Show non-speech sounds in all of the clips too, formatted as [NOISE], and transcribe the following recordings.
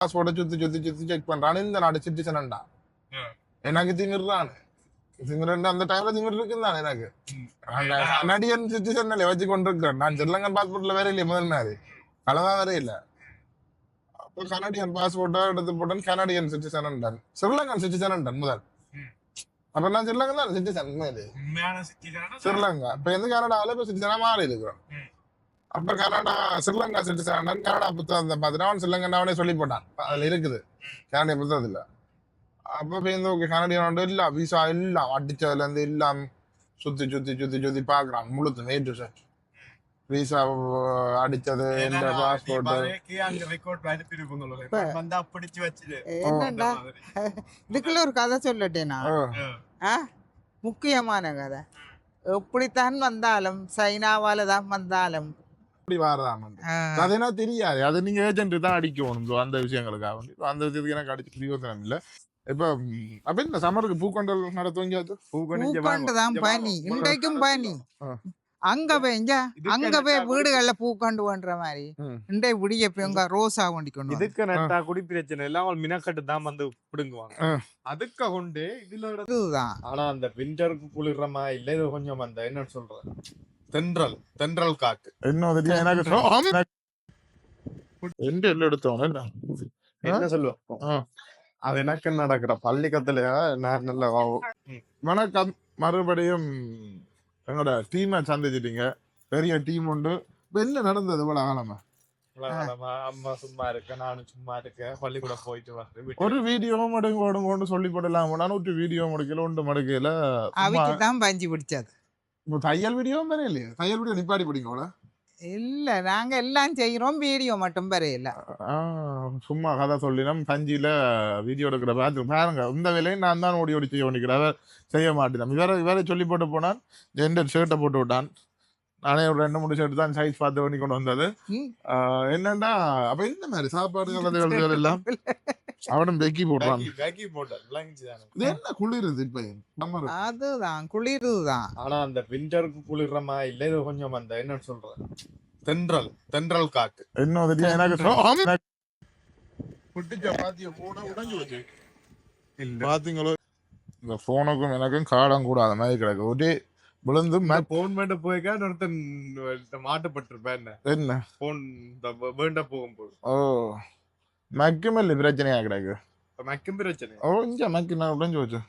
பாஸ்போர்ட்டை சுத்தி சுத்தி சுத்தி செக் பண்றான் இந்த நாடு சிட்டிசன்டா எனக்கு திமிர்றான். திமிரண்டு அந்த டைம்ல திமிர் இருக்குதான் எனக்கு. கனடியன் சிட்டிசன் வச்சு கொண்டிருக்கிறேன் நான் ஸ்ரீலங்கன் பாஸ்போர்ட்ல வேற இல்லையே முதல் மாதிரி கலவா வேற இல்ல. அப்போ கனடியன் பாஸ்போர்ட்டை எடுத்து போட்டேன் கனடியன் சிட்டிசன் ஸ்ரீலங்கன் சிட்டிசன் முதல். அப்ப நான் ஸ்ரீலங்கன் தான் சிட்டிசன் உண்மையிலே உண்மையான சிட்டிசனா ஸ்ரீலங்கா. இப்ப எந்த கனடாவில இப்ப சிட்டிசனா மாறி இருக்கிறோம் அப்ப கனடா ஸ்ரீலங்கா சிட்டிசன் கனடா புத்தகத்தை பார்த்துட்டு அவன் ஸ்ரீலங்கன் அவனே சொல்லி போட்டான். அதுல இருக்குது. கனடிய புத்தகத்துல அப்ப இந்த கனடியனோட எல்லாம் விசா எல்லாம் அடிச்சதுல இருந்து எல்லாம் சுத்தி சுத்தி சுத்தி சுத்தி பாக்குறான். முழுத்து நேற்று சார் விசா அடிச்சது இந்த பாஸ்போர்ட் இதுக்குள்ள ஒரு கதை சொல்லட்டேனா ஆ. முக்கியமான கதை. எப்படித்தான் வந்தாலும் சைனாவால தான் வந்தாலும் அப்படி வாரதான் ஆ, அதனா தெரியாது. அது நீங்க ஏஜென்ட் தான் அடிக்கணும். அந்த விஷயங்களுக்காக So அந்த விஷயத்துக்கு எனக்கு அடிச்சு பிரயோசனம் இல்ல. இப்ப அப்ப இந்த சம்மருக்கு பூக்கொண்டல் நடத்துவீங்க பூக்கொண்டு தான் பனி. இன்றைக்கும் பனி. அங்க போய் இங்க அங்க போய் வீடுகள்ல பூக்கொண்டு பண்ற மாதிரி. இன்றைய விடிய போய் ரோசா கொண்டு கொண்டு வந்து. இதுக்கு நட்டா குடி பிரச்சனை இல்ல? அவங்க மினக்கட்டு தான் வந்து பிடுங்குவாங்க. அதுக்க கொண்டு இதுல இதுதான். ஆனா அந்த விண்டருக்கு குளிர்றமா இல்ல? இது கொஞ்சம் அந்த என்ன சொல்றது தென்றல் தென்றல் காத்து இன்னும் தெரியும் எனக்கு எல்லாம் எடுத்தோம். என்ன? சொல்லுவோம்? ஆ. அது எனக்கு நடக்கிற பள்ளிக்கத்துல நான் நல்ல வணக்கம். மறுபடியும் எங்களோட டீமை சந்திச்சிட்டீங்க. பெரிய டீம் உண்டு. என்ன நடந்தது இவ்வளவு காலமா? அம்மா சும்மா இருக்க நானும் சும்மா இருக்கேன் பள்ளிக்கூடம் போயிட்டு வரேன் ஒரு வீடியோவும் எடுங்க ஓடுங்கன்னு சொல்லி போடலாம்? ஒரு வீடியோ முடிக்கல ஒன்று மடுக்கல அவைக்கு தான் பஞ்சு பிடிச்சது. தையல் வீடியோவும் வேற இல்லையா தையல் வீடியோ நிப்பாடி பிடிங்க இல்ல நாங்க எல்லாம் செய்யறோம் வீடியோ மட்டும் வரையில ஆ, சும்மா கதை சொல்லினோம் தஞ்சியில வீடியோ எடுக்கிற பார்த்து பாருங்க இந்த வேலையும் நான் தான் ஓடி ஓடி செய்ய வேண்டிக்கிறேன் செய்ய மாட்டேன். இவரை இவரை சொல்லி போட்டு போனான் ஜெண்டர் ஷர்ட்டை போட்டு விட்டான். நானே ஒரு ரெண்டு மூணு ஷர்ட் தான் சைஸ் பார்த்து பண்ணி கொண்டு வந்தது. என்னன்னா அப்ப இந்த மாதிரி சாப்பாடு கலந்துகள் எல்லாம் [LAUGHS] அவனும் பெக்கி போடுறான். பேக்கி போட்டேன். தானே. இது என்ன குளிருது இப்ப? அதுதான் குளிருதுதான் ஆனா அந்த விண்டருக்கு குளிர்றமா? இல்ல இது கொஞ்சம் அந்த என்ன சொல்றது தென்றல் தென்றல் காத்து. தெரியும்? எனக்கு. புட்டு சப்பாத்திய கூட உடைஞ்சு வச்சு. பாத்தீங்களோ? இந்த போனுக்கும் எனக்கும் காலம் கூடாத மாதிரி கிடக்கு. ஒரே விழுந்து போன் மேட்ட போய்க்கா ஒருத்தன் மாட்டப்பட்டிருப்பேன் என்ன? என்ன? போன் வேண்ட போகும்போது. ஓ. மக்குமில்ல பிரச்சனையா கிடக்கு மக்கும் பிரச்சனை ஓ இங்க மக்கு நான் உடைஞ்சு வச்சு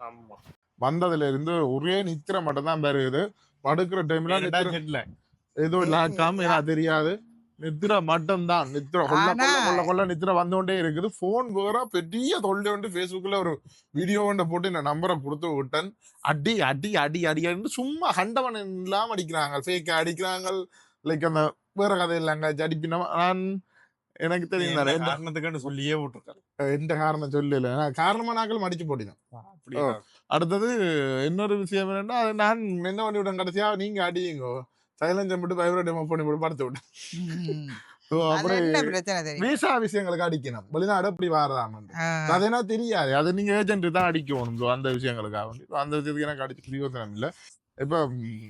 ஆமா வந்ததுல இருந்து ஒரே நித்திர மட்டும் தான் பெருகுது படுக்கிற டைம்ல நித்திர இல்ல ஏதோ லாக்காம தெரியாது நித்திர மட்டும் தான் நித்திர கொள்ள கொள்ள கொள்ள கொள்ள நித்திர வந்தோண்டே இருக்குது போன் வேற பெரிய தொல்லை வந்து ஃபேஸ்புக்ல ஒரு வீடியோ ஒன்றை போட்டு இந்த நம்பரை கொடுத்து விட்டேன் அடி அடி அடி அடி அடின்னு சும்மா கண்டவன் இல்லாம அடிக்கிறாங்க ஃபேக் அடிக்கிறாங்க லைக் அந்த வேற கதை இல்லைங்க அடிப்பின நான் எனக்கு தெரியும் தானே, எந்த- காரணத்துக்குன்னு சொல்லியே விட்டுருக்காரு. எந்த காரணம் சொல்லல. காரணமா நாக்கள் மடிச்சு அப்படியா? அடுத்தது இன்னொரு விஷயம் என்னன்னா நான் என்ன பண்ணி விட்டேன் கடைசியா? நீங்க அடியுங்க. சைலன்ஸ் மட்டும் வைப்ரேட் பண்ணி போட்டு படுத்து விட்டேன். விசா விஷயங்களுக்கு அடிக்கணும். வெளிநாடு அப்படி வாரதாம ஆ, அது என்ன தெரியாது. அது நீங்க ஏஜென்ட் தான் அடிக்கணும் அந்த விஷயங்களுக்காக So, அந்த விஷயத்துக்கு எனக்கு அடிச்சு பிரயோசனம் இல்ல. இப்ப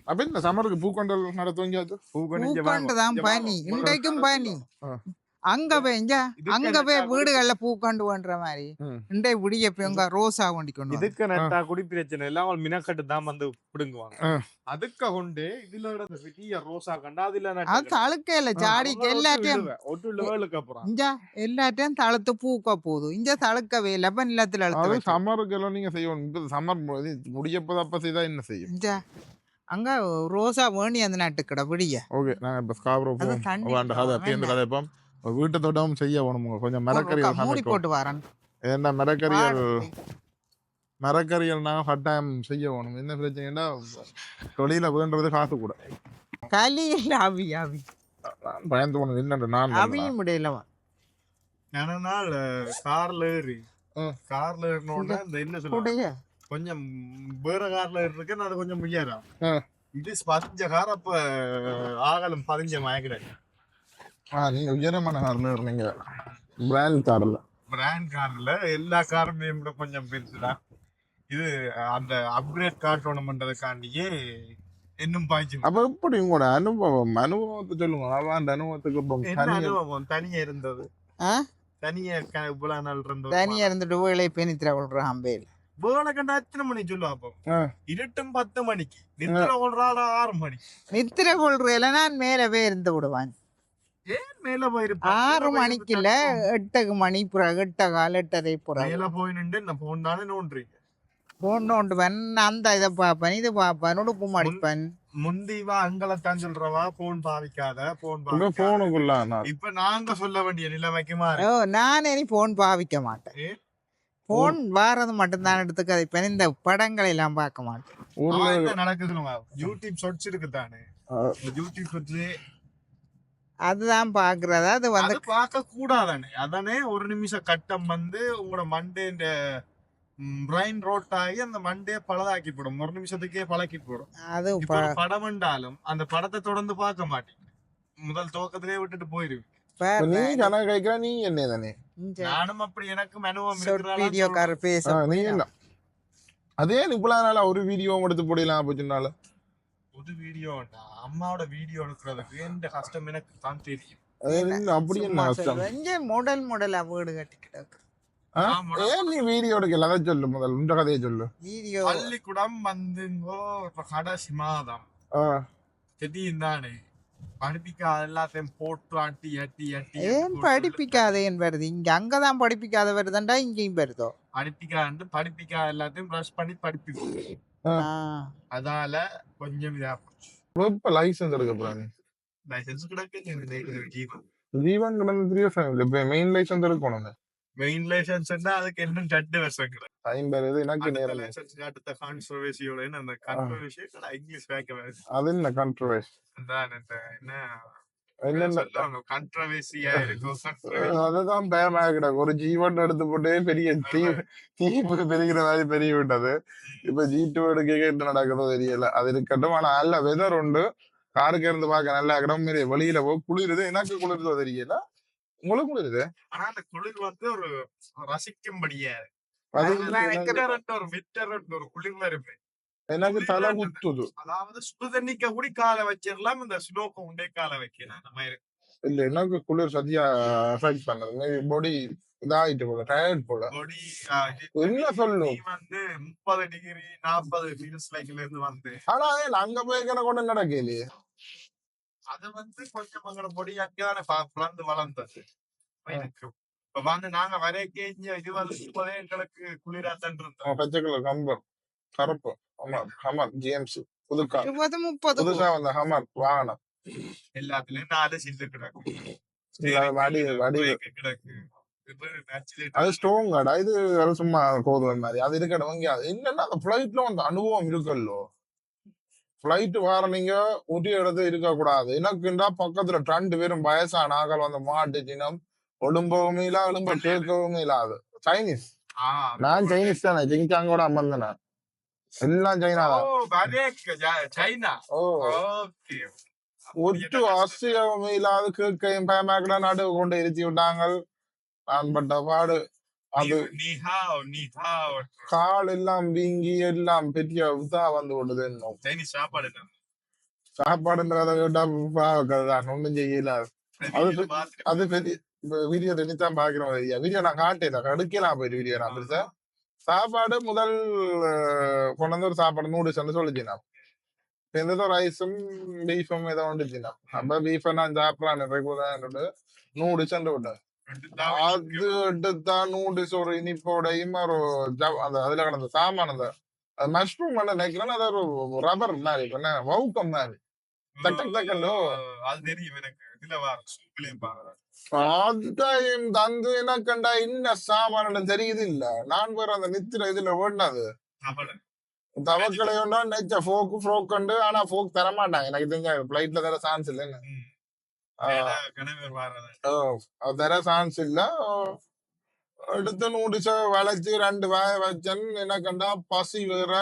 அப்ப இந்த சம்மருக்கு பூக்கொண்டல் நடத்துவீங்க பூக்கொண்டு தான் பனி இன்றைக்கும் பனி ஆ. அங்க போய் இங்க இதுக்கு அங்க போய் நட்டா வீடுகள்ல பூக்கொண்டு பண்ற மாதிரி. இன்றைய விடிய போய் ரோசா கொண்டு கொண்டு. இதுக்கு நட்டா குடி பிரச்சனை இல்ல. அவங்க மினக்கட்டு தான் வந்து பிடுங்குவாங்க. அதுக்க கொண்டு இதுல பெரிய ரோசா கண்டா அதுல அது தழுக்கையில சாடிக்கு எல்லாத்தையும் ஒட்டு லெவலுக்கு அப்புறம் இங்க எல்லாத்தையும் தழுத்து பூக்க போகுது இங்க தழுக்கவே இல்லை. அப்ப நிலத்துல அது. சம்மருக்கு எல்லாம் நீங்க செய்யணும். இப்ப சம்மர் முடியப்போ அப்ப செய்தா என்ன செய்யும்? இங்க அங்க ரோசா வேணி அந்த நாட்டுக்கடை விடிய. ஓகே. நாங்க இப்ப ஸ்காப்ரோ போவோம் வேண்டாம். அதை இந்த கதைப்போம். வீட்டை தொட்டவும் செய்ய வேணுமுங்க கொஞ்சம் மரக்கறி ஒரு மூடி போட்டு வரேன். ஏன்னா மரக்கறியல் மரக்கறியல் நான் கட்டாயம் செய்ய வேணும். என்ன பிரச்சனைன்னா தொழில வேண்டது காசு கூட. களி இல்ல அவி அவி. பயந்து போனது என்னன்ற நான். அவியும் முடியலவா? நாள் கார்ல ஏறி. கார்ல ஏறினோட இந்த என்ன சொல்லுவாங்க? கொஞ்சம் வேற கார்ல ஏறிருக்கேன் அது கொஞ்சம் ஆ. இது பதிஞ்ச கார் அப்ப ஆகலம் பதிஞ்ச மயக்கிறேன் ஆ நீங்க உயரமான காரில் இருந்தீங்க பிராண்ட் காரில். பிராண்ட் கார்ல எல்லா காருமே விட கொஞ்சம் பெருசுடா. இது அந்த அப்கிரேட் கார் டோர்னமெண்ட்றதுக்காண்டியே இன்னும் பாய்ச்சி அப்ப எப்படி உங்களோட அனுபவம். அனுபவத்தை சொல்லுங்க. அவன் அந்த அனுபவத்துக்கு அனுபவம்? தனியா இருந்தது. ஆ? தனியா க- இவ்வளவு நாள் இருந்த தனியா இருந்துட்டு வேலை பெனித்திர விடுறான் பேர் வேலை கண்டா எத்தனை மணி சொல்லுவா அப்போ. இருட்டும் பத்து மணிக்கு. நித்திர கொள்றாள் ஆறு மணிக்கு. நித்திர கொள்றையில நான் மேல போய் இருந்து விடுவான். மேல போயிருப்பா ஆறு மணிக்கு இல்ல எட்டுக்கு மணி புற எட்ட கால எட்டரை புற. மேல போய் நின்று நான் போன் தானே நோன்றீங்க போன் நோண்டுவன். அந்த இதை பார்ப்பேன் இது பார்ப்பேன் உடுப்பு மடிப்பேன் முந்திவா அங்கலத்தான் சொல்றவா? போன் பாவிக்காத போன் இப்ப போனுக்குள்ள நான்? இப்ப நாங்க சொல்ல வேண்டிய நிலைமைக்கு மாறி. நான் இனி போன் பாவிக்க மாட்டேன்? போன் வாரது மட்டும்தான் எடுத்து கதைப்பேன் இந்த படங்களை எல்லாம் பார்க்க மாட்டேன். நடக்குதுன்னு யூடியூப் சொட்ஸ் இருக்கு தானே. யூடியூப் அதுதான் பாக்குறது? அது வந்து அது பார்க்க கூடாதானே அதானே ஒரு நிமிஷம் கட்டம் வந்து உங்களோட மண்டே இந்த பிரைன் ரோட் ஆகி அந்த மண்டே பழதாக்கி போடும். ஒரு நிமிஷத்துக்கே பழக்கி போடும். அது ஒரு படம் என்றாலும் அந்த படத்தை தொடர்ந்து பார்க்க மாட்டீங்க முதல் துவக்கத்திலே விட்டுட்டு போயிருவீங்க இப்ப நீ கணக்கு கேட்கிற நீ என்ன தானே நானும் அப்படி எனக்கும் அனுபவம் பேச ஆ, நீ என்ன? அதே இப்பலாம் நாளா ஒரு வீடியோ எடுத்து போடலாம் போச்சுனால புது வீடியோ அம்மாவோட வீடியோ எடுக்கிறதுக்கு எந்த கஷ்டம் எனக்கு தான் தெரியும். அப்படி என்ன மாடல் மாடலா வீடு கட்டி கிடக்கு ஆ? ஆமா. ஏன் நீ வீடியோ எடுக்கல? அதை சொல்லு முதல். இந்த கதையை சொல்லு. வீடியோ பள்ளிக்கூடம் வந்துங்கோ இப்ப கடைசி மாதம். ஆ, திடீர்னு தானே படிப்பிக்க எல்லாத்தையும் போட்டு அட்டி அட்டி அட்டி ஏன் படிப்பிக்காதேன்னு வருது? இங்க அங்கதான் படிப்பிக்காத வருதுண்டா இங்கேயும் வருதோ? படிப்பிக்காண்டு படிப்பிக்காத எல்லாத்தையும் ப்ரஷ் பண்ணி படிப்பிக்கும். அதால கொஞ்சம் இதா போச்சு. இப்ப லைசன்ஸ் எடுக்க போறாங்க. லைசன்ஸ் கிடக்கு ஜீவன் கிடந்து மெயின் லைசன்ஸ் எடுக்கணும் மெயின் லைசன்ஸ் அதுக்கு இன்னும் ரெண்டு வருஷம் கிடக்கு. டைம் வருது எனக்கு நேரம் லைசன்ஸ் அடுத்த கான்சர்வேசியோட அந்த கான்சர்வேசி இங்கிலீஷ் வேக்க அது என்ன அதான் இந்த என்ன அதுதான் பயமா கிடக்கு ஒரு ஜீவன் எடுத்து போட்டு பெரிய [LAUGHS] தீ தீப்பு பெருகிற மாதிரி பெரிய விட்டது. இப்ப ஜி டூ எடுக்க என்ன நடக்குதோ தெரியல. அது இருக்கட்டும். ஆனா நல்ல வெதர் உண்டு. காருக்கு இருந்து பார்க்க நல்ல மாரி வெளியில போ குளிருது. எனக்கு குளிருதோ தெரியல. உங்களுக்கு குளிருது? ஆனா அந்த குளிர் வந்து ஒரு ரசிக்கும்படியா ஒரு winter ஒரு குளிர்ல இருக்கு எனக்கு தலை குத்துது. அதாவது சுடு தண்ணிக்க கூட காலை வச்சிடலாம் இந்த ஸ்னோக்கு உண்டே காலை வைக்கலாம் மாதிரி. இல்ல எனக்கு குளிர் சத்தியா அஃபெக்ட் பண்ணது பாடி இதாயிட்டு போல டயர்ட் போல. என்ன சொல்லு நீ வந்து முப்பது டிகிரி நாற்பது ஃபீல்ஸ் லைக்ல இருந்து வந்து. ஆனா அங்க போய் கொண்டு நடக்கலையே. அது வந்து கொஞ்சம் எங்களோட பொடி அங்கேயான பிறந்து வளர்ந்தது. இப்ப வந்து நாங்க வரைக்கே இங்க இது வந்து எங்களுக்கு அவன் பச்சை கலர் கம்பர் கருப்பு. ஹமர் ஹமர் ஜேம்ஸ் புதுக்கா. இருபது முப்பது புதுசா வந்த ஹமர் வாகனம். எல்லாத்துலயும் நாலு சில்லு கிடக்கு இல்ல, வடி வடி break கிடக்கு. இது naturally அது ஸ்ட்ராங் கடா இது அது சும்மா கோதுமை மாதிரி. அது இருக்கட்டும் இங்க. அது என்னன்னா அந்த பிளைட்ல அந்த அனுபவம் இருக்குல்லோ. பிளைட் வார நீங்க ஊட்டி இடத்து இருக்க கூடாது. எனக்குண்டா பக்கத்துல ரெண்டு பேரும் வயசான ஆக்கள் வந்து மாட்டுச்சினம் ஒடும்பவும் இல்ல எலும்ப [LAUGHS] கேட்கவும் இல்லாது. சைனீஸ் ஆ, நான் சைனீஸ் தானே. ஜிங்காங்கோட அம்மந்தன எல்லாம் சைனா சைனா ஒட்டு ஆஸ்திரேலியாவும் இல்லாத கேட்கையும் பயமாக்கட நடுவு கொண்டு இருத்தி விட்டாங்க நான் பட்ட பாடு அது கால் எல்லாம் வீங்கி எல்லாம் பெரிய இதா வந்து விடுது இன்னும் சாப்பாடு? சாப்பாடுன்றத கேட்டா பாவக்கதான் ஒண்ணும் செய்யல அது அது பெரிய வீடியோ தான் பாக்குறோம் வீடியோ நான் காட்டல எடுக்கலாம் போயிட்டு வீடியோ நான் பெருசா சாப்பாடு முதல் அஹ், கொண்டு வந்து ஒரு சாப்பாடு நூடுல்ஸ் சொல்லிச்சுனா எந்த ரைஸும் பீஃபும் ஏதோ வந்துச்சுனா அப்ப பீஃபை நான் சாப்பிடலாம் ரெகுலர் நூடுல்ஸ் விட்டேன் ரெண்டு தான் அது எடுத்தான் நூடுல்ஸ் ஒரு இனிப்போடையும் ஒரு ஜவ்- அந்த அதுல கிடந்த சாமான் அந்த மஷ்ரூம் பண்ண நினைக்கிறேன் அது ஒரு ரப்பர் மாதிரி என்ன வவுக்கம் மாதிரி டக் டக்குன்னு. அது தெரியும் எனக்கு. இதுல வர சூப்லயும் பாரு அதையும் தந்து எனக்கண்டா என்ன சாமான் தெரியுது இல்ல. நான் வேற அந்த நித்திர இதுல சாப்பாடு தவக்கலையோண்டா நெச்ச ஃபோக்கு ஃப்ரோக் கண்டு ஆனா ஃபோக் தர மாட்டாங்க எனக்கு தெரிஞ்ச பிளைட்ல தர சான்ஸ் இல்லைன்னு. தர சான்ஸ் இல்ல. எடுத்து நூடுல்ஸ வளைச்சு ரெண்டு வாய வச்சேன் என்ன கண்டா? பசி வேற.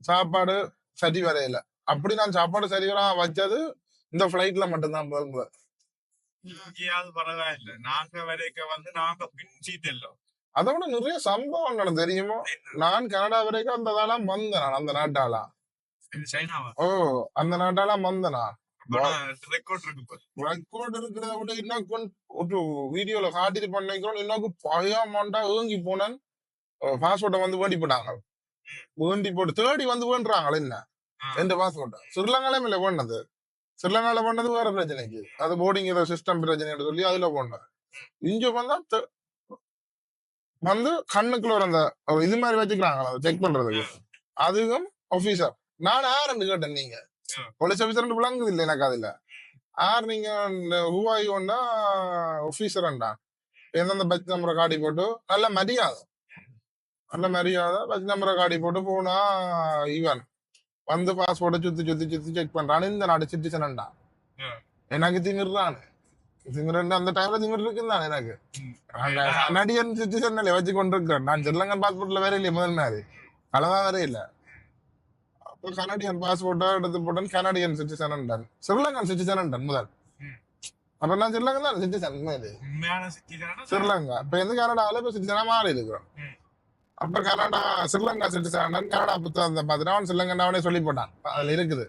சாப்பாடு சரி வரையில. அப்படி நான் சாப்பாடு சரி வர வச்சது இந்த பிளைட்ல மட்டும்தான் முதல் இங்கேயாவது பரவாயில்ல நாங்க வரைக்கும் வந்து நாங்க பின்சீட் இல்லோம் அதை விட நிறைய சம்பவம் நடந்து தெரியுமோ? நான் கனடா வரைக்கும் அந்த இதெல்லாம் வந்தேன் அந்த நாட்டாலாம் ஓ அந்த நாட்டாலாம் வந்தனா? ரெக்கார்ட் இருக்கிறத விட இன்னும் வீடியோல காட்டிட்டு பண்ணிக்கிறோம். இன்னும் பயமாண்டா ஏங்கி போனேன். பாஸ்போர்ட்டை வந்து வேண்டி போட்டாங்க. வேண்டி போட்டு தேடி வந்து வேண்டுறாங்களே என்ன? ஆ. எந்த பாஸ்போர்ட்டை ஸ்ரீலங்காலையும் இல்லை வேண்டது ஸ்ரீலங்கால பண்ணது வேற பிரச்சனைக்கு அது போர்டிங் ஏதோ சிஸ்டம் பிரச்சனை சொல்லி அதுல போனது இங்க வந்தா வந்து கண்ணுக்குள்ள ஒரு அந்த இது மாதிரி வச்சுக்கிறாங்களா செக் பண்றதுக்கு அதுவும் ஆபீசர் நான் யாருன்னு கேட்டேன் நீங்க. போலீஸ் ஆபீசர் விளங்குது இல்லை எனக்கு அதுல யார் நீங்க ஹூவாயி ஒன்னா ஆபீசர்ண்டா எந்தெந்த பஸ் நம்பரை காட்டி போட்டு நல்ல மரியாதை நல்ல மரியாதை பஸ் நம்பரை காட்டி போட்டு போனா இவன் வந்து பாஸ்போர்ட்டை சுத்தி சுத்தி சுத்தி செக் பண்றான் இந்த நாடு சிட்டிசன்டா ஆ. எனக்கு திமிர்றானு. திமிரண்டு அந்த டைம்ல திமிர் இருக்குதான் எனக்கு கனடியன் சிட்டிசன் வச்சு கொண்டிருக்கிறேன் நான் ஸ்ரீலங்கன் பாஸ்போர்ட்ல வேற இல்லையே முதல் மாதிரி கலதான் வேற இல்ல. அப்போ கனடியன் பாஸ்போர்ட்டை எடுத்து போட்டேன் கனடியன் சிட்டிசன் ஸ்ரீலங்கன் சிட்டிசன் முதல். அப்ப நான் ஸ்ரீலங்கன் தான் சிட்டிசன் ஸ்ரீலங்கா. இப்ப எந்த கனடாவில இப்ப சிட்டிசனா மாறி இருக்கிறோம். அப்ப கனடா ஸ்ரீலங்கா சிட்டிசன் கனடா புத்தகத்தை பார்த்துட்டு அவன் ஸ்ரீலங்கன் அவனே சொல்லி போட்டான். அதுல இருக்குது.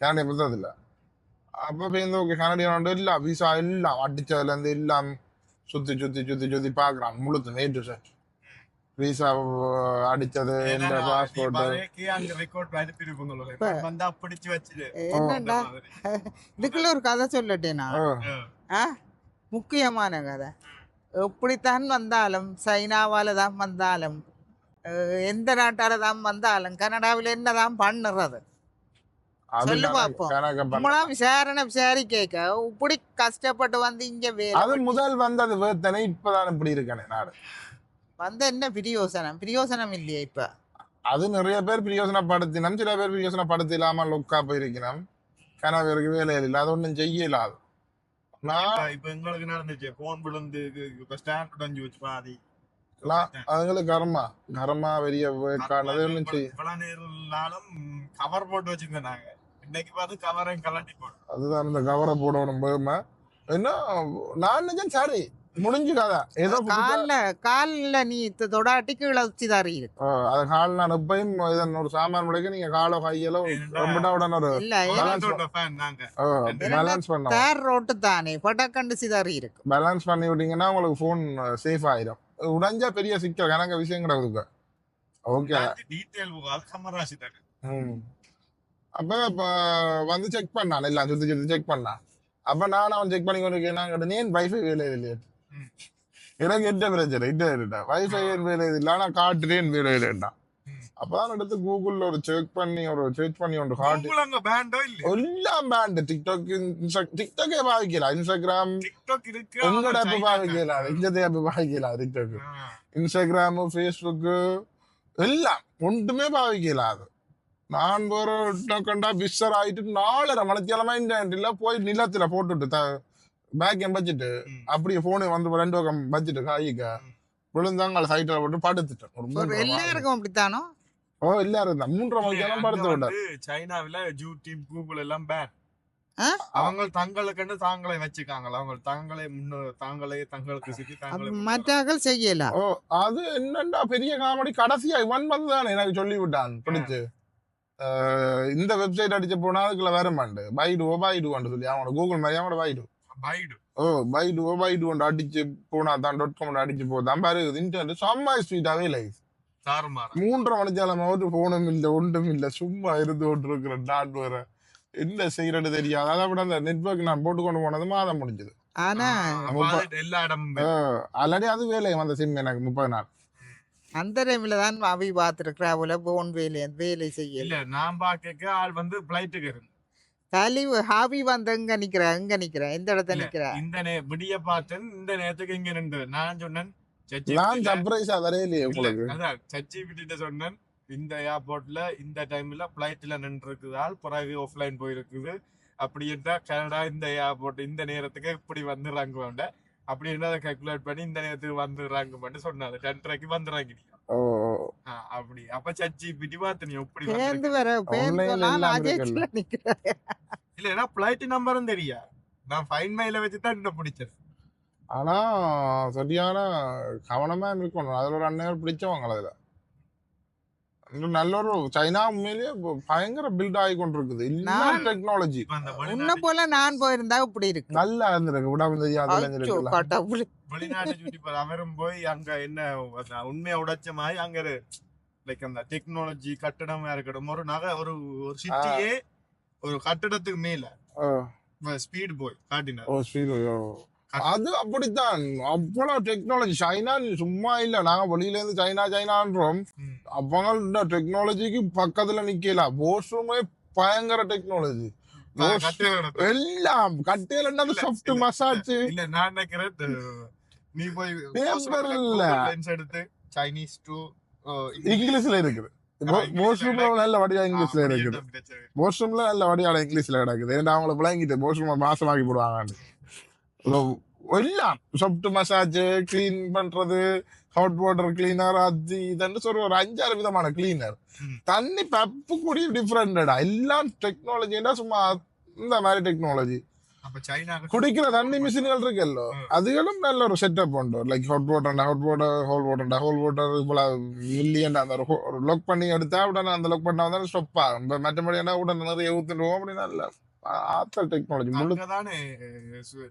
கனடிய புத்தகத்துல. அப்ப இந்த ஓகே கனடியன் இல்ல விசா எல்லாம் அடிச்சதுல இருந்து எல்லாம் சுத்தி சுத்தி சுத்தி சுத்தி பாக்குறான். முழுத்து நேற்று சார். விசா அடிச்சது இந்த பாஸ்போர்ட் இதுக்குள்ள ஒரு கதை சொல்லட்டேனா ஆ? முக்கியமான கதை. எப்படித்தான் வந்தாலும் சைனாவால தான் வந்தாலும் எந்த நாட்டால தான் வந்தாலும் கனடாவில் என்னதான் பண்ணுறது? சொல்லு பாப்போம். நம்மளா விசாரணை விசாரி கேட்க இப்படி கஷ்டப்பட்டு வந்து இங்க வேலை அது முதல் வந்தது வேத்தனை இப்பதான் இப்படி இருக்கானே நாடு. வந்து என்ன பிரியோசனம்? பிரியோசனம் இல்லையே இப்ப. அது நிறைய பேர் பிரயோசனப்படுத்தினோம் சில பேர் பிரயோசனப்படுத்தி இல்லாம லுக்கா போயிருக்கணும் கன பேருக்கு வேலை இல்லை அது ஒண்ணும் செய்யலாது நான் இப்ப எங்களுக்கு நடந்துச்சு போன் விழுந்து இப்ப ஸ்டாண்ட் உடஞ்சு வச்சு பாதி. அதுங்களுக்கு கர்மா. கர்மா பெரிய வேக்கானது ஒண்ணும் செய்ய இவ்வளவு நேரம்னாலும் கவர் போட்டு வச்சிருந்தோம் நாங்க. இன்னைக்கு பார்த்து கவரையும் கலட்டி போட்டோம் அதுதான் இந்த கவரை போடணும் பேருமை என்ன? நான் நிஜம் சரி முடிஞ்சு கதை. ஏதோ கால்ல கால்ல நீ தொடாட்டி கீழே உச்சி தாரி அது கால் நான் எப்பயும் இதன் ஒரு சாமான் முறைக்கு நீங்க காலை கையில ரொம்ப உடனே ஒரு பேலன்ஸ் பண்ண தேர் ரோட்டு தானே. பட்டக்கண்டு சிதாரி இருக்கு. பேலன்ஸ் பண்ணி விட்டீங்கன்னா உங்களுக்கு ஃபோன் சேஃப் ஆயிடும் உடைஞ்சா பெரிய சிக்கல் கணக்க விஷயம் கிடக்குது ஓகே. அப்ப இப்ப வந்து செக் பண்ணான் எல்லாம் சுத்தி சுத்தி செக் பண்ணான் அப்ப நான் அவன் செக் பண்ணி கொண்டு நீ வைஃபை வேலை இல்லையே ம். எனக்கு எட்ட பிரச்சனை? இட்ட வைஃபை ஏன் வேலை இல்லை? ஆனா காட்டுறேன் வேலை இல்லைண்டா ம். அப்பதான் எடுத்து கூகுள்ல ஒரு செக் பண்ணி ஒரு செக் பண்ணி காட்டு கூகுள் அங்க பேண்டோ இல்ல எல்லாம் பேண்ட் டிக்டாக் டிக்டாக்கே பாவிக்கலாம் இன்ஸ்டாகிராம் டிக்டாக் இருக்கு உங்களோட ஆப் பாவிக்கலாம் இந்த ஆப் பாவிக்கலாம் டிக்டாக். இன்ஸ்டாகிராமு ஃபேஸ்புக்கு எல்லாம் ஒன்றுமே பாவிக்கலாம் அது. நான் ஒரு கண்டா பிஸ்ஸர் ஆயிட்டு நாலரை மணித்தியாலமா இந்த போய் நிலத்துல போட்டுட்டு பேக் வச்சுட்டு ம். அப்படியே போனு வந்து ரெண்டு பக்கம் வச்சுட்டு காய்க்க. விழுந்தாங்க சைட்டில் போட்டு படுத்துட்டேன். ஒரு ஒரு. எல்லாருக்கும் அப்படித்தானோ? ஓ எல்லாரும் தான் மூன்றரை மணிக்கெல்லாம் படுத்து வந்து சைனாவில யூடியூப் கூகுள் எல்லாம் பேன்? அவங்க தங்களுக்குன்னு தாங்களே வச்சுக்காங்களா அவங்க தாங்களே முன்ன தாங்களே தங்களுக்கு சுத்தி தாங்களே மற்றாக்கள் செய்யலாம் ஓ அது என்னண்டா பெரிய காமெடி கடைசியா இவன் வந்து தான் எனக்கு சொல்லி விட்டான் பிடிச்சு இந்த வெப்சைட் அடிச்ச போனா அதுக்குள்ள வேற மாண்டு பைடுவோ பைடுவான்னு சொல்லி அவனோட கூகுள் மாதிரி அவனோட பைடு. பைடு. ஓ பைடுவோ பைடு ஒன்று அடிச்சு போனா தான் டாட் காம் அடிச்சு போதான் பாரு இன்டர்நெட் செம்ம ஸ்வீட்டாவே லைஃப் மூன்றரை மணிச்சாலம் ஒரு போனும் இல்ல ஒன்றும் இல்ல சும்மா இருந்து கொண்டு இருக்கிறேன் நான் வேற. என்ன செய்யறது தெரியாது. அதை விட அந்த நெட்வொர்க் நான் போட்டு கொண்டு போனது மாதம் முடிஞ்சது. ஆனா அது எல்லா இடமும் ஆல்ரெடி அது வேலை வந்த சிம் எனக்கு முப்பது நாள். அந்த டைம்ல தான் அவி பார்த்துருக்குறா போல போன் வேலை வேலை செய்யல. இல்ல நான் பாக்க ஆள் வந்து பிளைட்டுக்கு இருந்து. கழிவு ஹாபி வந்து எங்க நிக்கிறா எங்க நிக்கிறா? எந்த இடத்துல இல்ல, நிக்கிறா? இந்த நே விடிய பார்த்தேன் இந்த நேரத்துக்கு இங்க நின்று நான் சொன்னேன் நான் சர்ப்ரைஸா வரையிலையே உங்களுக்கு. அதான் சச்சி விட்டு சொன்னேன். இந்த ஏர்போர்ட்ல இந்த டைம்ல பிளைட்ல நின்று இருக்குதால் பிறகு ஆஃப்லைன் போயிருக்குது. அப்படி இருந்தா கனடா இந்த ஏர்போர்ட் இந்த நேரத்துக்கு இப்படி வந்துடுறாங்க வேண்ட அப்படி இருந்தா அதை கால்குலேட் பண்ணி இந்த நேரத்துக்கு வந்துடுறாங்க மட்டும் சொன்னாங்க ரெண்டரைக்கு வந்துடுறாங்க நீ. ஓ ஆ, அப்படி. அப்ப சச்சி பிடி பார்த்து நீ எப்படி இல்ல ஏன்னா பிளைட் நம்பரும் தெரியா நான் ஃபைன் மைல வச்சு தான் இன்னும் பிடிச்சது ஆனா சரியான கவனமா இருக்கணும். அதுல ஒரு அண்ணன் பிடிச்சவங்க அதுல. நல்ல ஒரு சைனா உண்மையிலேயே பயங்கர பில்ட் ஆகி கொண்டிருக்குது. எல்லா நான்- டெக்னாலஜி உன்ன வெளிநாட்டு போல நான் போயிருந்தா இப்படி இருக்கு. நல்லா இருந்திருக்கு. விடாம தெரியாத ஐயோ, இளைஞர்களுக்கெல்லாம். கடவுளே. வெளிநாட்டு சுற்றி அவரும் போய் அங்க என்ன உண்மையை உடைச்ச மாதிரி அங்க லைக் அந்த டெக்னாலஜி கட்டடமா இருக்கட்டும். ஒரு நகை ஒரு ஒரு சிட்டியே ஒரு கட்டடத்துக்கு மேல. ஸ்பீட் போய் காட்டினார். அது அப்படித்தான். அவ்வளவு டெக்னாலஜி சைனா சும்மா இல்ல. நாங்க வெளியில இருந்து சைனா சைனான்றோம். அவங்களோட டெக்னாலஜிக்கு பக்கத்துல நிக்கல. வாஷ்ரூமே பயங்கர டெக்னாலஜி எல்லாம் கட்டையில சாஃப்ட் மசாஜ் இல்ல நான் நினைக்கிறேன் நீ போய் எடுத்து சைனீஸ் டு இங்கிலீஷ்ல இருக்குது. வாஷ்ரூம்ல நல்ல வடிவா இங்கிலீஷ்ல இருக்குது. வாஷ்ரூம்ல நல்ல வடிவான இங்கிலீஷ்ல கிடக்குது. ஏன்னா அவங்கள விளங்கிட்டு வாஷ்ரூம் மாசமாக்கி போடுவாங்க எல்லாம் சாஃப்ட் மசாஜ் க்ளீன் பண்றது ஹாட் வாட்டர் கிளீனர் அது இதுன்னு சொல்ற ஒரு அஞ்சாறு விதமான கிளீனர். தண்ணி பப்பு கூடிய டிஃப்ரெண்டடா எல்லாம் டெக்னாலஜினா சும்மா இந்த மாதிரி டெக்னாலஜி குடிக்கிற தண்ணி மிஷின்கள் இருக்குல்லோ. அதுகளும் நல்ல ஒரு செட்டப் உண்டு. Like hot water hot water hole water hole water போல மில்லியன் அந்த ஒரு லாக் பண்ணி எடுத்தா உடனே அந்த லாக் பண்ணா வந்து ஸ்டாப் ஆகும். மற்றபடி என்ன உடனே நிறைய ஊத்துடுவோம் அப்படின்னா இல்ல. ஆத்தல் டெக்னாலஜி முழு அங்கதானே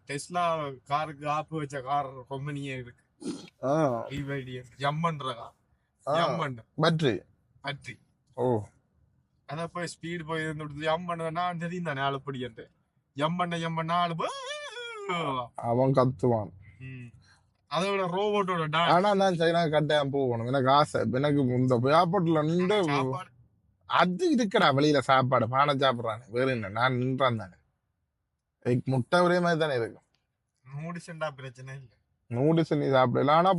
டெஸ்லா காருக்கு ஆப்பு வச்ச கார் கம்பெனியே இருக்கு. BYD எம்மன்ற car. பேட்டரி பற்றி ஓ. அத போய் ஸ்பீட் போய் இருந்து எம்மன் நான் தெரியும் தானே ஆளு பிடிக்கன்ட்டு எம்மண்ண எம்மண்ண ஆளு போ- அவன் கத்துவான். அதோட ரோபோட்டோட ஆனா நான் சைனா கட்டாயம் போகணும். எனக்கு ஆசை. எனக்கு இந்த ஏர்போர்ட்ல நின்று அது இருக்குடா வெளியில சாப்பாடு. பானை சாப்பிடுறானே. வேற என்ன? நான் நின்றான் தானே. முட்டை ஒரே மாதிரி தானே இருக்கும். நூடிசண்டா பிரச்சனை இல்ல. நூடுல்ஸ் நீ சாப்பிடல. ஆனா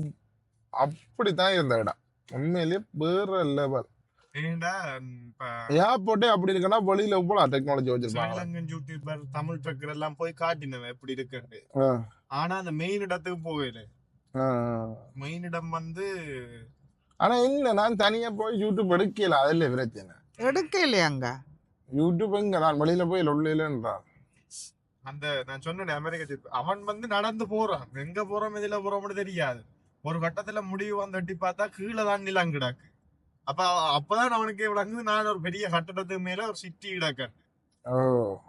அப்படித்தான் இருந்த இடம். உண்மையிலேயே வேற லெவல் ஏர்போர்ட்டே அப்படி இருக்குன்னா வெளியில எவ்வளோ டெக்னாலஜி வச்சிருப்பாங்க? யூடியூபர் தமிழ் ட்ரக்கர் எல்லாம் போய் காட்டினவன் எப்படி இருக்குன்னு ஆனா அந்த மெயின் இடத்துக்கு போகல. மெயின் இடம் வந்து ஆனா என்ன? நான் தனியா போய் யூடியூப் எடுக்கல. அதில் பிரச்சனை. எடுக்க இல்லையாங்க யூடியூப் எங்க நான் வெளியில போய் லொல்லையிலன்றான் அந்த நான் சொன்னேன் அமெரிக்க. அவன் வந்து நடந்து போறான். எங்க போறோம் இதுல போறோம்னு தெரியாது. ஒரு கட்டத்துல முடிவு வந்து எட்டி பார்த்தா கீழே தான் நிலம் கிடக்கு. அப்ப அப்பதான் அவனுக்கே விளங்குது நான் ஒரு பெரிய கட்டடத்துக்கு மேல ஒரு சிட்டி கிடக்கேன். ஓ.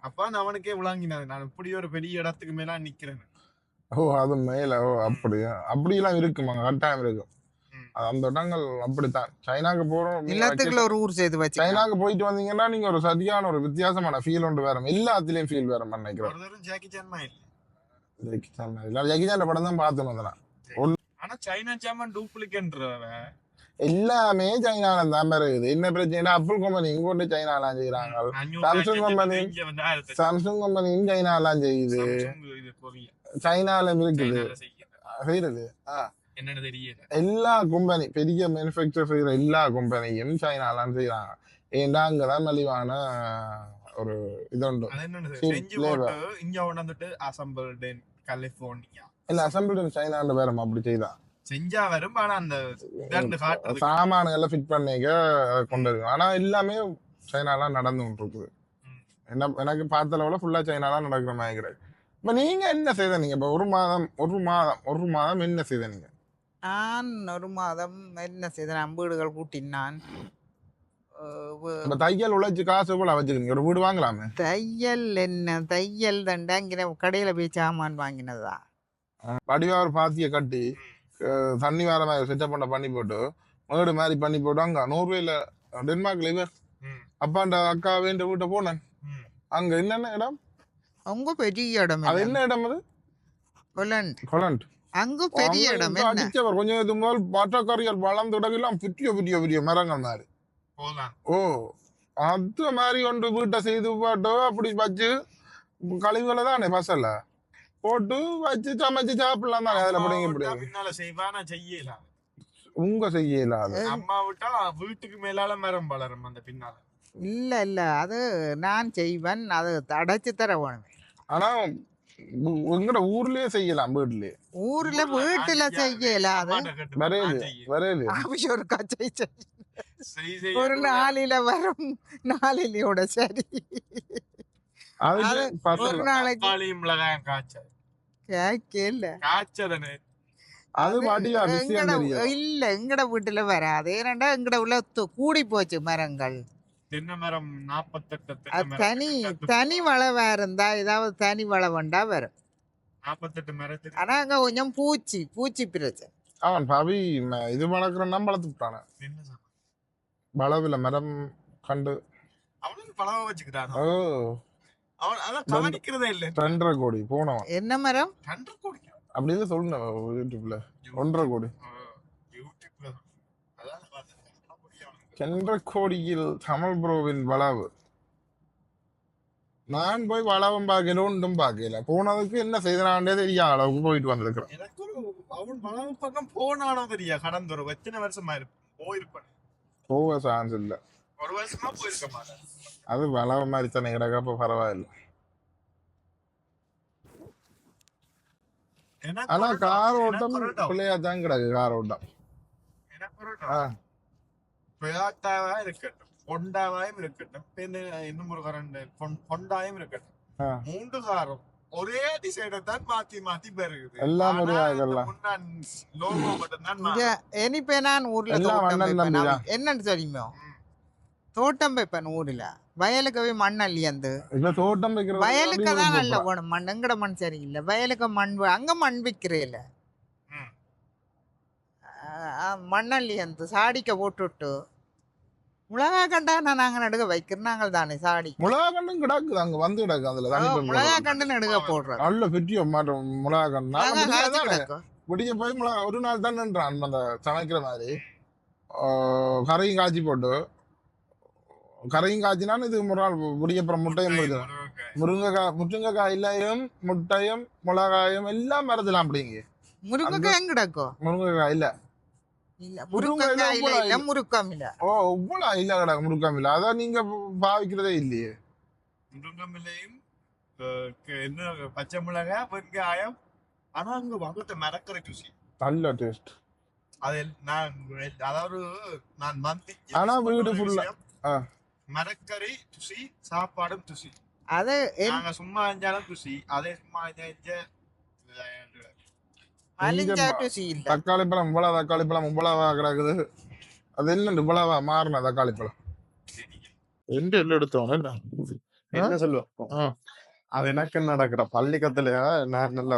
அப்ப அவனுக்கே விளங்கினது நான் இப்படி ஒரு பெரிய இடத்துக்கு மேல நிக்கிறேன் ஓ அது மேல. ஓ அப்படியா? அப்படியெல்லாம் இருக்குமா? கட்டாயம் இருக்கும். அந்த இடங்கள் அப்படித்தான். சைனாக்கு போறோம் எல்லாத்துக்குள்ள ஒரு ஊர் செய்து வச்சு சைனாக்கு போயிட்டு வந்தீங்கன்னா நீங்க ஒரு சரியான ஒரு வித்தியாசமான ஃபீல் ஒன்று வேற. எல்லாத்துலயும் ஃபீல் வேற நினைக்கிறேன். ஜாக்கி சான் மாதிரி. ஜெகி சான் இல்ல ஜெகி சான் படம் தான் பார்த்து வந்தேன் ஆனா சைனா சாமன் டூப்ளிகேட்ன்ற எல்லாமே சைனால தான் இருக்குது. என்ன பிரச்சனை அப்பிள் கம்பெனி இங்க கொண்டு சைனாலாம் செய்யறாங்க Samsung company. சாம்சங் கம்பெனியும் சைனாலாம் செய்யுது. சைனால இருக்குது. செய்யறது. செய்யறது. ஆ. என்னன்னு தெரியல. எல்லா கம்பெனி பெரிய மேனுஃபேக்சர் செய்யற எல்லா கம்பெனியும் சைனாலாம் செய்யறாங்க ஏன்டா அங்கதான் மலிவான ஒரு இது உண்டு. இங்க கொண்டாந்துட்டு அசம்பிள்டு கலிபோர்னியா இல்ல அசம்பிள் சைனால வேற அப்படி செய்தா. செஞ்சா வரும் ஆனா அந்த சாமான்களை ஃபிட் பண்ணிக்க கொண்டு இருக்கு ஆனா எல்லாமே சைனாலாம் நடந்து இருக்குது. என்ன எனக்கு பார்த்த அளவுல ஃபுல்லா சைனாலாம் நடக்கிற மாதிரி இப்ப நீங்க என்ன செய்த நீங்க? இப்ப ஒரு மாதம் ஒரு மாதம் ஒரு மாதம் என்ன செய்த நீங்க? நான் ஒரு மாதம் என்ன செய்தேன்? நான் வீடுகள் கூட்டினான். தையல் உழைச்சு காசு போல வச்சுக்கிறீங்க ஒரு வீடு வாங்கலாமே. தையல் என்ன? தையல் தண்டா இங்கே கடையில் போய் சாமான் வாங்கினதா? வடிவா ஒரு பாத்திய கட்டி தண்ணி வேற மாதிரி செட்டப் பண்ண பண்ணி போட்டு மேடு மாதிரி பண்ணி போட்டு அங்க நோர்வேல டென்மார்க்ல இவர். அப்பாண்ட அக்கா வேண்ட வீட்டை போனேன். அங்க என்னென்ன இடம்? அங்க பெரிய இடம் அது என்ன இடம் அது? Holland Holland. அங்க பெரிய இடம் அடிச்சவர் கொஞ்சம் இது முதல் பட்டக்கறிகள் வளர்ந்து இடங்கெல்லாம் பெரிய பெரிய பெரிய மரங்கள் மாதிரி ஓ அது மாதிரி ஒன்று வீட்டை செய்து போட்டு அப்படி வச்சு கழிவுகளை தானே பசல்ல போட்டு வச்சு சமைச்சு சாப்பிடலாம் தானே. அதில் பிடிங்க விட்டா பிடிங்க. பின்னால செய்வா நான் செய்யலாம் உங்க செய்ய இல்லாத அம்மா விட்டா வீட்டுக்கு மேலால மரம் வளரும் அந்த பின்னால. இல்ல இல்ல. அது நான் செய்வேன். அது அடைச்சு தர வேணும் ஆனா உ- எங்கட ஊர்லயே செய்யலாம் வீட்லயே. ஊர்ல வீட்டுல செய்யல அது அம்மாட்ட கேட்டு வரையது நான் செய்யேன். வரையது ஆபிஷ் ஒரு கச்சை செய் ஒரு நாளில வரும் நாளிலையோட சரி. அது ஒரு நாளைக்கு மிளகாயம் காய்ச்சல். கேட்கல காய்ச்சதனு அது தெரியும் இல்ல எங்கட வீட்டுல வராது. எங்கட உள்ள கூடி போச்சு மரங்கள். தென்னை மரம் நாற்பத்தெட்டு தனி தனி வளவா இருந்தா ஏதாவது தனி வளவண்டா வரும். நாற்பத்தெட்டு மரத்துக்கு ஆனா அங்க கொஞ்சம் பூச்சி பூச்சி பிரச்சனை. அவன் பவி இது வளர்க்குறன்னா வளர்த்துட்டான என்ன சார் வளவில மரம் கண்டு. அவனுக்கு பழவ வச்சுக்கிட்டான் ஓ. அவன் அதான் கவனிக்கிறதே இல்ல. ரெண்டரை கோடி போனவன். என்ன மரம்? குடிக்கும் அப்படின்னு யூடியூப்ல ஒன்றரை கோடி யூடியூப்ல அதான் பார்த்தேன் அப்படியே அவனுக்கு சென்ற கோடியில் தமிழ் ப்ரோவின் வளவு. நான் போய் வளவம் பார்க்கல ஒன்றும் பார்க்கல. போனதுக்கு என்ன செய்தனாண்டே தெரியாத அளவுக்கு போயிட்டு வந்திருக்கிறேன் எனக்கு அவன் பழவ பக்கம் போனானோ தெரியா கடந்த ஒரு எத்தனை வருஷமா இருப்பான் போயிருப்பான். போக சான்ஸ் இல்லை. ஒரு வருஷமா போயிருக்க அது வளவ மாதிரி தானே கிடக்கப்ப பரவாயில்ல. ஆனா கார் ஓட்டம் பிள்ளையா தான் கிடக்கு கார் ஓட்டம் டொயோட்டாவா இருக்கட்டும் ஹொண்டாவாயும் இருக்கட்டும் பின்ன இன்னும் ஒரு கரண்ட் ஹொண்டாயும் இருக்கட்டும். மூன்று காரும் ஒரே டிசைனை தான் மாத்தி மாத்தி பெருகுது எல்லாம் ஒரே. முன்னான் லோகோ மட்டும் தான் இனிப்பே நான் ஊர்ல எல்லாம் என்னன்னு தெரியுமோ தோட்டம் வைப்பேன் ஊர்ல வயலுக்கு போய் மண் அள்ளி அந்த தோட்டம் வயலுக்கு தான் நல்ல. போகணும் மண் எங்கட மண் சரியில்லை வயலுக்கு மண் அங்க மண் விற்கிறேல மண்ணள்ளி அந்த சாடிக்க போட்டுவிட்டு மிளகா கண்டா நான் நாங்க நடுக வைக்கிறோம் நாங்கள் தானே சாடி மிளகா கண்டும் கிடக்குது அங்க வந்து கிடக்கு அதுல தண்ணி போய் மிளகா போடுறது. கண்டு நடுக போடுறோம் நல்ல பெரிய மாட்டோம் மிளகா கண்டு மிளகா நாங்க காய்ச்சி தானே கிடக்கும். விடிய போய் மிளகா ஒரு நாள் தான் நின்றான் அந்த சமைக்கிற மாதிரி. கரையும் காய்ச்சி போட்டு. கரையும் காய்ச்சினாலும் இது ஒரு நாள் விடியப்புறம் முட்டையும் போயிடும். முருங்கைக்காய் முருங்கைக்காயிலையும் முட்டையும் மிளகாயும் எல்லாம் மரத்துல அப்படிங்க முருங்கைக்காய் கிடக்கும்? முருங்கைக்காய் இல்ல. அதான் நீங்க பாவிக்கிறதே இல்லையே. முருங்கமில்லையும் என்ன பச்சை மிளகாய் வெங்காயம் ஆனா அங்க வகுத்த மரக்கரை ருசி நல்ல டேஸ்ட் அது நான் அதாவது நான் மந்தி ஆனா வீடு ஆ. மரக்கறி ருசி சாப்பாடும் ருசி அது நாங்க சும்மா அஞ்சாலும் ருசி அதே சும்மா அஞ்சு தக்காளி பழம் இவ்வளவு தக்காளி பழம் இவ்வளவா கிடக்குது. அது என்ன இவ்வளவா மாறின தக்காளி பழம். எந்த எல்லாம் எடுத்தோம் என்ன என்ன சொல்லுவோம் ஆ. அது எனக்கு நடக்கிற பள்ளிக்கத்துல நான் நல்ல